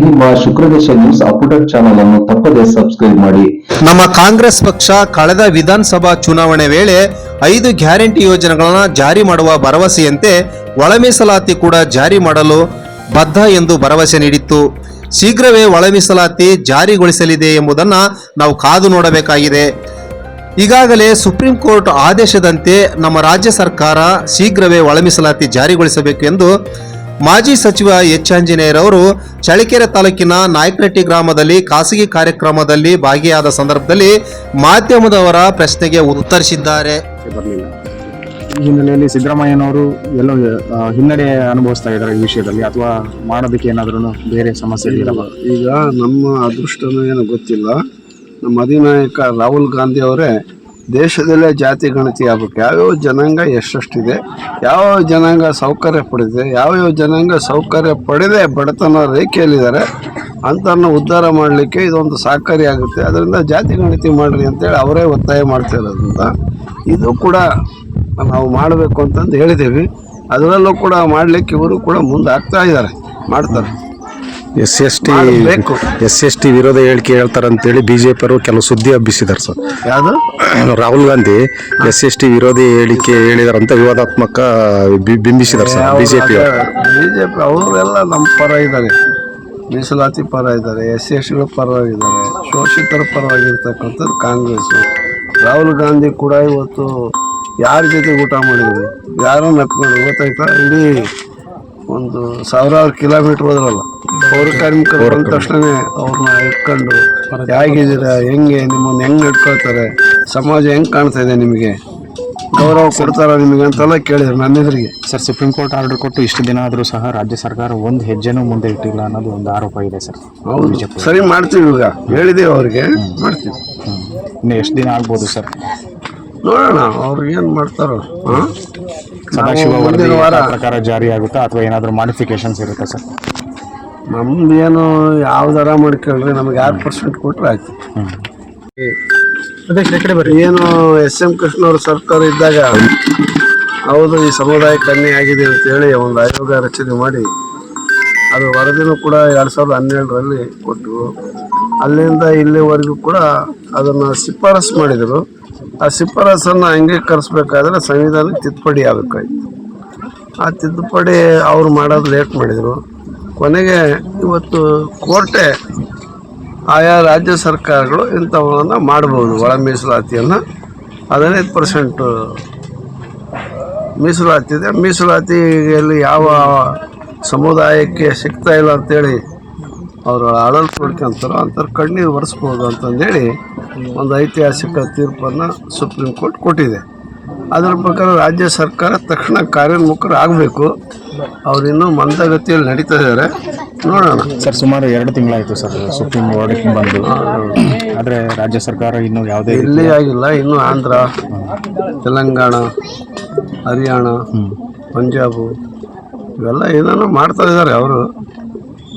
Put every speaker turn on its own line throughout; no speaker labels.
ನಿಮ್ಮ ಶುಕ್ರದೇಶ news update channel ಅನ್ನು ತಪ್ಪದೇ ಸಬ್ಸ್ಕ್ರೈಬ್ ಮಾಡಿ.
ನಮ್ಮ ಕಾಂಗ್ರೆಸ್ ಪಕ್ಷ ಕಳೆದ ವಿಧಾನಸಭಾ ಚುನಾವಣೆ ವೇಳೆ ಐದು ಗ್ಯಾರಂಟಿ ಯೋಜನೆಗಳನ್ನು ಜಾರಿ ಮಾಡುವ ಭರವಸೆಯಂತೆ ಒಳ ಮೀಸಲಾತಿ ಕೂಡ ಜಾರಿ ಮಾಡಲು ಬದ್ಧ ಎಂದು ಭರವಸೆ ನೀಡಿತ್ತು. ಶೀಘ್ರವೇ ಒಳ ಮೀಸಲಾತಿ ಜಾರಿಗೊಳಿಸಲಿದೆ ಎಂಬುದನ್ನು ನಾವು ಕಾದು ನೋಡಬೇಕಾಗಿದೆ. ಈಗಾಗಲೇ ಸುಪ್ರೀಂ ಕೋರ್ಟ್ ಆದೇಶದಂತೆ ನಮ್ಮ ರಾಜ್ಯ ಸರ್ಕಾರ ಶೀಘ್ರವೇ ಒಳ ಮೀಸಲಾತಿ ಜಾರಿಗೊಳಿಸಬೇಕು ಎಂದು ಮಾಜಿ ಸಚಿವ ಎಚ್ ಆಂಜನೇಯರವರು ಚಳಿಕೆರೆ ತಾಲೂಕಿನ ನಾಯಕನಟ್ಟಿ ಗ್ರಾಮದಲ್ಲಿ ಖಾಸಗಿ ಕಾರ್ಯಕ್ರಮದಲ್ಲಿ ಭಾಗಿಯಾದ ಸಂದರ್ಭದಲ್ಲಿ ಮಾಧ್ಯಮದವರ ಪ್ರಶ್ನೆಗೆ ಉತ್ತರಿಸಿದ್ದಾರೆ.
ಬರಲಿಲ್ಲ. ಈ ಹಿನ್ನೆಲೆಯಲ್ಲಿ ಸಿದ್ದರಾಮಯ್ಯನವರು ಎಲ್ಲೋ ಹಿನ್ನಡೆ ಅನುಭವಿಸ್ತಾ ಇದ್ದಾರೆ ಈ ವಿಷಯದಲ್ಲಿ ಅಥವಾ ಮಾಡೋದಕ್ಕೆ ಏನಾದ್ರೂ ಬೇರೆ ಸಮಸ್ಯೆ
ಈಗ ನಮ್ಮ ಅದೃಷ್ಟನೂ ಏನು ಗೊತ್ತಿಲ್ಲ. ನಮ್ಮ ಅಧಿನಾಯಕ ರಾಹುಲ್ ಗಾಂಧಿ ಅವರೇ ದೇಶದಲ್ಲೇ ಜಾತಿ ಗಣತಿ ಆಗ್ಬೇಕು. ಯಾವ್ಯಾವ ಜನಾಂಗ ಎಷ್ಟೆಷ್ಟಿದೆ ಯಾವ್ಯಾವ ಜನಾಂಗ ಸೌಕರ್ಯ ಪಡೆದಿದೆ ಯಾವ್ಯಾವ ಜನಾಂಗ ಸೌಕರ್ಯ ಪಡೆದೇ ಬಡತನ ರೇಖೆಯಲ್ಲಿದ್ದಾರೆ ಅಂಥವ್ರನ್ನ ಉದ್ಧಾರ ಮಾಡಲಿಕ್ಕೆ ಇದೊಂದು ಸಹಕಾರಿ ಆಗುತ್ತೆ. ಅದರಿಂದ ಜಾತಿ ಗಣತಿ ಮಾಡಿರಿ ಅಂತೇಳಿ ಅವರೇ ಒತ್ತಾಯ ಮಾಡ್ತಾ ಇರೋದ್ರಿಂದ ಇದು ಕೂಡ ನಾವು ಮಾಡಬೇಕು ಅಂತಂದು ಹೇಳಿದ್ದೀವಿ. ಅದರಲ್ಲೂ ಕೂಡ ಮಾಡಲಿಕ್ಕೆ ಇವರು ಕೂಡ ಮುಂದೆ ಆಗ್ತಾ ಇದ್ದಾರೆ, ಮಾಡ್ತಾರೆ.
ಎಸ್ ಎಸ್ ಟಿ
ಮಾಡ್ಬೇಕು.
ಎಸ್ ಎಸ್ ಟಿ ವಿರೋಧ ಹೇಳಿಕೆ ಹೇಳ್ತಾರೆ ಅಂತೇಳಿ ಬಿಜೆಪಿ ಅವರು ಕೆಲವು ಸುದ್ದಿ ಹಬ್ಬಿಸಿದ್ದಾರೆ ಸರ್.
ಯಾವುದು?
Rahul Gandhi S S T ವಿರೋಧಿ ಹೇಳಿಕೆ ಹೇಳಿದಾರಂತ ವಿವಾದಾತ್ಮಕ ಬಿ- ಬಿಂಬಿಸಿದ್ದಾರೆ ಸರ್ ಬಿಜೆಪಿ
ಬಿಜೆಪಿ ಅವರೆಲ್ಲ ನಮ್ಮ ಪರ ಇದ್ದಾರೆ. ಮೀಸಲಾತಿ ಪರ ಇದ್ದಾರೆ ಎಸ್ ಸಿ ಎಸ್ಟಿಗಳ ಪರವಾಗಿದ್ದಾರೆ ಶೋಷಿತರ ಪರವಾಗಿರ್ತಕ್ಕಂಥದ್ದು ಕಾಂಗ್ರೆಸ್. ರಾಹುಲ್ ಗಾಂಧಿ ಕೂಡ ಇವತ್ತು ಯಾರ ಜೊತೆ ಊಟ ಮಾಡಿದ್ರು? ಯಾರೋ ನಕ್ಕೊಂಡು ಗೊತ್ತಾಯ್ತಾ? ಇಡೀ ಒಂದು ಸಾವಿರಾರು ಕಿಲೋಮೀಟ್ರ್ ಹೋದ್ರಲ್ಲ. ಪೌರ ಕಾರ್ಮಿಕರು ಬಂದ ತಕ್ಷಣವೇ ಅವ್ರನ್ನ ಇಟ್ಕೊಂಡು ಹೇಗಿದ್ದೀರಾ ಹೆಂಗೆ ನಿಮ್ಮನ್ನು ಹೆಂಗೆ ಇಟ್ಕೊಳ್ತಾರೆ ಸಮಾಜ ಹೆಂಗೆ ಕಾಣ್ತಾ ಇದೆ ನಿಮಗೆ? ಗೌರವ ಕೊಡ್ತಾರ ನಿಮಗೆ ಅಂತೆಲ್ಲ ಕೇಳಿದ್ರು ನನ್ನ ಎದುರಿಗೆ
ಸರ್ ಸುಪ್ರೀಂ ಕೋರ್ಟ್ ಆರ್ಡರ್ ಕೊಟ್ಟು ಇಷ್ಟು ದಿನ ಆದರೂ ಸಹ ರಾಜ್ಯ ಸರ್ಕಾರ ಒಂದು ಹೆಜ್ಜೆನೂ ಮುಂದೆ ಇಟ್ಟಿಲ್ಲ ಅನ್ನೋದು ಒಂದು ಆರೋಪ ಇದೆ ಸರ್.
ಹೌದು. ಸರಿ ಮಾಡ್ತೀವಿ ಈಗ ಹೇಳಿದೀವಿ ಅವ್ರಿಗೆ. ಮಾಡ್ತೀವಿ.
ಇನ್ನು ಎಷ್ಟು ದಿನ ಆಗ್ಬೋದು ಸರ್?
ನೋಡೋಣ ಅವ್ರು ಏನು ಮಾಡ್ತಾರೋ ಹಾಂ?
ಸದಾಶಿವ ಪ್ರಕಾರ ಜಾರಿ ಆಗುತ್ತಾ ಅಥವಾ ಏನಾದರೂ ಮಾಡಿಫಿಕೇಶನ್ಸ್ ಇರುತ್ತಾ ಸರ್?
ನಮ್ದು ಏನು ಯಾವ್ದಾರ ಮಾಡ್ಕೊಳ್ರಿ ನಮ್ಗೆ ಆರು ಪರ್ಸೆಂಟ್ ಕೊಟ್ರೆ ಆಯ್ತು. ಏನು ಎಸ್ ಎಂ ಕೃಷ್ಣ ಅವರು ಸರ್ಕಾರ ಇದ್ದಾಗ ಹೌದು ಈ ಸಮುದಾಯ ಕಮ್ಮಿ ಆಗಿದೆ ಅಂತೇಳಿ ಒಂದು ಆಯೋಗ ರಚನೆ ಮಾಡಿ ಅದು ವರದಿನೂ ಕೂಡ ಎರಡು ಸಾವಿರದ ಹನ್ನೆರಡರಲ್ಲಿ ಕೊಟ್ಟರು ಅಲ್ಲಿಂದ ಇಲ್ಲಿವರೆಗೂ ಕೂಡ ಅದನ್ನು ಶಿಫಾರಸು ಮಾಡಿದರು. ಆ ಶಿಫಾರಸನ್ನು ಅಂಗೀಕರಿಸ್ಬೇಕಾದ್ರೆ ಸಂವಿಧಾನಕ್ಕೆ ತಿದ್ದುಪಡಿ ಆಗಬೇಕಾಯ್ತು. ಆ ತಿದ್ದುಪಡಿ ಅವ್ರು ಮಾಡೋದು ಲೇಟ್ ಮಾಡಿದರು. ಕೊನೆಗೆ ಇವತ್ತು ಕೋರ್ಟೆ ಆಯಾ ರಾಜ್ಯ ಸರ್ಕಾರಗಳು ಇಂಥವನ್ನು ಮಾಡ್ಬೋದು, ಒಳ ಮೀಸಲಾತಿಯನ್ನು. ಹದಿನೈದು ಪರ್ಸೆಂಟು ಮೀಸಲಾತಿ ಇದೆ. ಮೀಸಲಾತಿಯಲ್ಲಿ ಯಾವ ಸಮುದಾಯಕ್ಕೆ ಸಿಗ್ತಾ ಇಲ್ಲ ಅಂತೇಳಿ ಅವರು ಆಡಳಿತ ನೋಡ್ಕೊಂತಾರೋ ಅಂಥವ್ರು ಕಣ್ಣೀರು ಒರೆಸ್ಬೋದು ಅಂತಂದೇಳಿ ಒಂದು ಐತಿಹಾಸಿಕ ತೀರ್ಪನ್ನು ಸುಪ್ರೀಂ ಕೋರ್ಟ್ ಕೊಟ್ಟಿದೆ. ಅದರ ಪ್ರಕಾರ ರಾಜ್ಯ ಸರ್ಕಾರ ತಕ್ಷಣ ಕಾರ್ಯೋನ್ಮುಖರು ಆಗಬೇಕು ಅವ್ರು ಇನ್ನೂ ಮಂದಗತಿಯಲ್ಲಿ ನಡೀತಾ ಇದ್ದಾರೆ ನೋಡೋಣ.
ಸರ್ ಸುಮಾರು ಎರಡು ತಿಂಗಳಾಯಿತು ಸರ್ ಸುಪ್ರೀಂ ಕೋರ್ಟ್ ಬಂದು. ಆದರೆ ರಾಜ್ಯ ಸರ್ಕಾರ ಇನ್ನೂ ಯಾವುದೇ
ಇಲ್ಲಿ ಆಗಿಲ್ಲ ಇನ್ನು ಆಂಧ್ರ ತೆಲಂಗಾಣ ಹರಿಯಾಣ ಪಂಜಾಬು ಇವೆಲ್ಲ ಏನೇನೋ ಮಾಡ್ತಾ ಇದ್ದಾರೆ ಅವರು.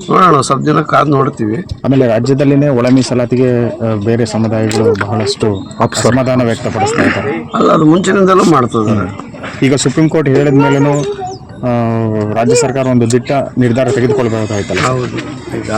ನೋಡೋಣ ಸ್ವಲ್ಪ ಜನ ಕಾದು ನೋಡ್ತೀವಿ.
ಆಮೇಲೆ ರಾಜ್ಯದಲ್ಲಿನೇ ಒಳ ಮೀಸಲಾತಿಗೆ ಆ, ಬೇರೆ ಸಮುದಾಯಗಳು ಬಹಳಷ್ಟು ಅಸಮಾಧಾನ ವ್ಯಕ್ತಪಡಿಸ್ತಾ ಇದ್ದಾರೆ.
ಅಲ್ಲ ಅದು ಮುಂಚಿನಿಂದಲೂ ಮಾಡ್ತಾ ಇದ್ದಾರೆ.
ಈಗ ಸುಪ್ರೀಂ ಕೋರ್ಟ್ ಹೇಳಿದ ಮೇಲೂ ರಾಜ್ಯ ಸರ್ಕಾರ ಒಂದು ದಿಟ್ಟ ನಿರ್ಧಾರ ತೆಗೆದುಕೊಳ್ಬೇಕಾಯ್ತಲ್ಲ?
ಹೌದು. ಈಗ